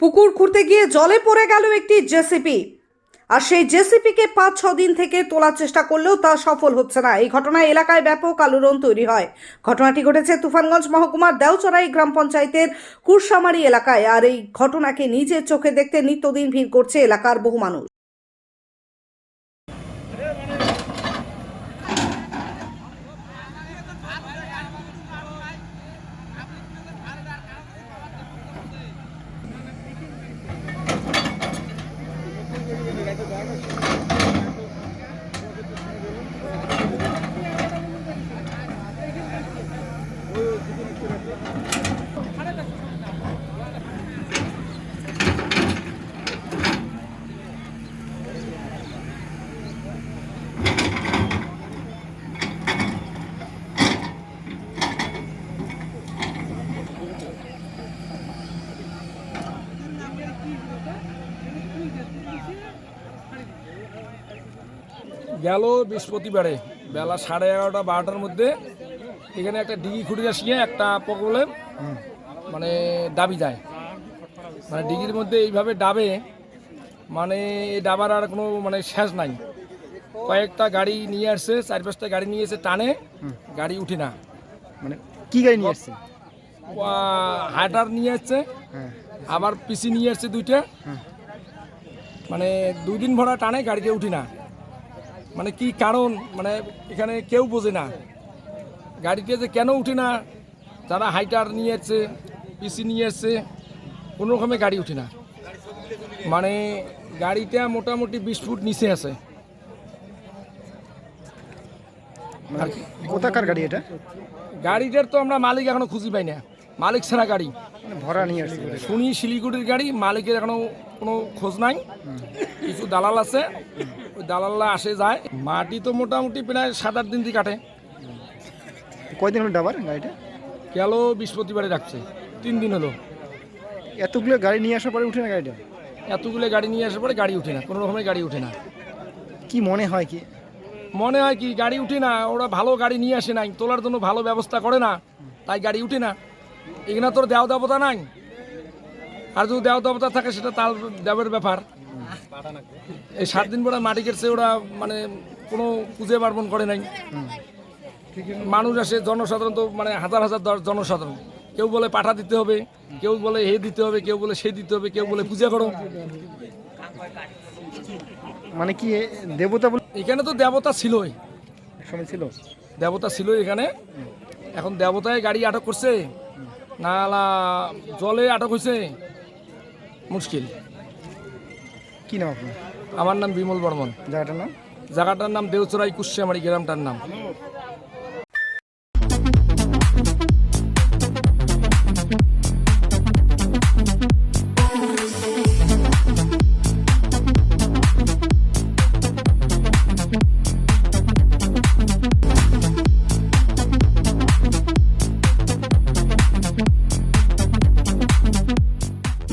পুকুর খুঁড়তে গিয়ে জলে পড়ে গেল একটি জেসিপি। আর সেই জেসিপিকে পাঁচ, ছ দিন থেকে তোলার চেষ্টা করলেও তা সফল হচ্ছে না। এই ঘটনায় এলাকায় ব্যাপক আলোড়ন তৈরি হয়। ঘটনাটি ঘটেছে তুফানগঞ্জ মহকুমার দেওচড়াই গ্রাম পঞ্চায়েতের কুরসামারি এলাকায়। আর এই ঘটনাকে নিজের চোখে দেখতে নিত্যদিন ভিড় করছে এলাকার বহু মানুষ। গেল বৃহস্পতিবারে বেলা সাড়ে এগারোটা বারোটার মধ্যে এখানে একটা ডিগি খুঁড়ে আসিয়ে একটা প্রবলেম মানে ডাবি যায়। মানে ডিগির মধ্যে এইভাবে ডাবে মানে এই ডাবার আর কোনো মানে শেষ নাই। কয়েকটা গাড়ি নিয়ে আসছে চার পাঁচটা গাড়ি নিয়ে এসে টানে গাড়ি উঠে না। মানে কি গাড়ি নিয়ে আসছে? হাইটার নিয়ে আসছে হ্যাঁ আবার পিসি নিয়ে আসছে দুইটা। মানে দুই দিন ভরা টানে গাড়িতে উঠি না। মানে কি কারণ? মানে এখানে কেউ বোঝে না। গাড়িতে যে কেন উঠে না? যারা হাইটার নিয়ে এসছে পিসি নিয়ে এসছে কোনো রকমে গাড়ি উঠে না। মানে গাড়িটা মোটামুটি বিশ ফুট নিচে আছে। কোথাকার গাড়ি এটা? গাড়িটার তো আমরা মালিক এখনও খুঁজি পাই না। মালিক ছাড়া গাড়ি। মানে ভরা নিয়ে আসছে শুনি শিলিগুড়ির গাড়ি মালিকের এখনও কোনো খোঁজ নাই। কিছু দালাল আছে। দালালরা আসে যায়। মাটি তো মোটামুটি প্রায় সাত আট দিন দিয়ে কাটে। কয়দিন হলো ডাবার গাড়িটা? গেল বৃহস্পতিবারে রাখছে। তিন দিন হলো। এতগুলো গাড়ি নিয়ে আসার পরে উঠে না গাড়িটা? এতগুলো গাড়ি নিয়ে আসার পরে গাড়ি উঠে না কোনো রকমের গাড়ি উঠে না। কি মনে হয় কি? মনে হয় কি গাড়ি উঠে না ওরা ভালো গাড়ি নিয়ে আসে নাই তোলার জন্য ভালো ব্যবস্থা করে না তাই গাড়ি উঠে না। এখানে তোর দেও দেবতা নাই। আর যদি দেও দেবতা থাকে সেটা তার দেবের ব্যাপার। এই সাত দিন পরে মাটি কেটছে ওরা মানে কোনো পুজো পার্বণ করে নাই। মানুষ আসে জনসাধারণ তো মানে হাজার হাজার জনসাধারণ। কেউ বলে পাঠা দিতে হবে কেউ বলে হে দিতে হবে কেউ বলে সে দিতে হবে কেউ বলে পূজা করো। মানে কি দেবতা এখানে তো দেবতা ছিলই। সময় ছিল। দেবতা ছিল এখানে। এখন দেবতায় গাড়ি আটক করছে না না জলে আটক হয়েছে মুশকিল। কি নাম আপনার? আমার নাম বিমল বর্মন। জায়গাটার নাম? জায়গাটার নাম দেউচরাই কুশিয়ামারি গ্রামটার নাম।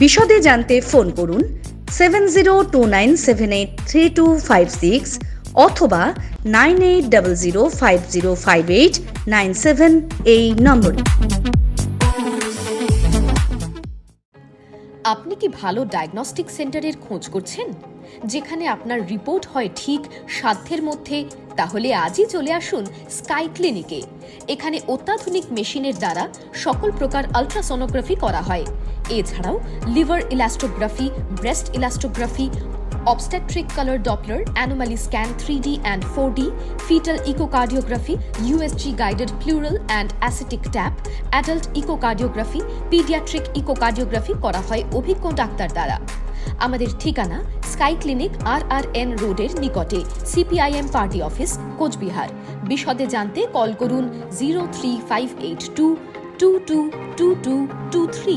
বিশদে জানতে ফোন করুন seven zero two nine seven eight three two five six অথবা nine eight double zero five zero five eight nine seven এই নম্বরে। আপনি কি ভালো ডায়াগনস্টিক সেন্টারের খোঁজ করছেন? যেখানে আপনার রিপোর্ট হয় ঠিক সাধ্যের মধ্যে, তাহলে আজই চলে আসুন স্কাই ক্লিনিকে এখানে অত্যাধুনিক মেশিনের দ্বারা সকল প্রকার আলট্রাসোনোগ্রাফি করা হয়। এছাড়াও liver elastography, breast elastography obstetric colour doppler, anomaly scan three D and four D fetal echocardiography, USG guided pleural and ascitic tap, adult echocardiography, paediatric echocardiography করা হয় অভিজ্ঞ ডাক্তার দ্বারা। আমাদের ঠিকানা sky clinic R R N রোডের নিকটে, CPIM party office, Cooch Behar. বিশদে জানতে কল করুন zero three five eight two two two two two two three.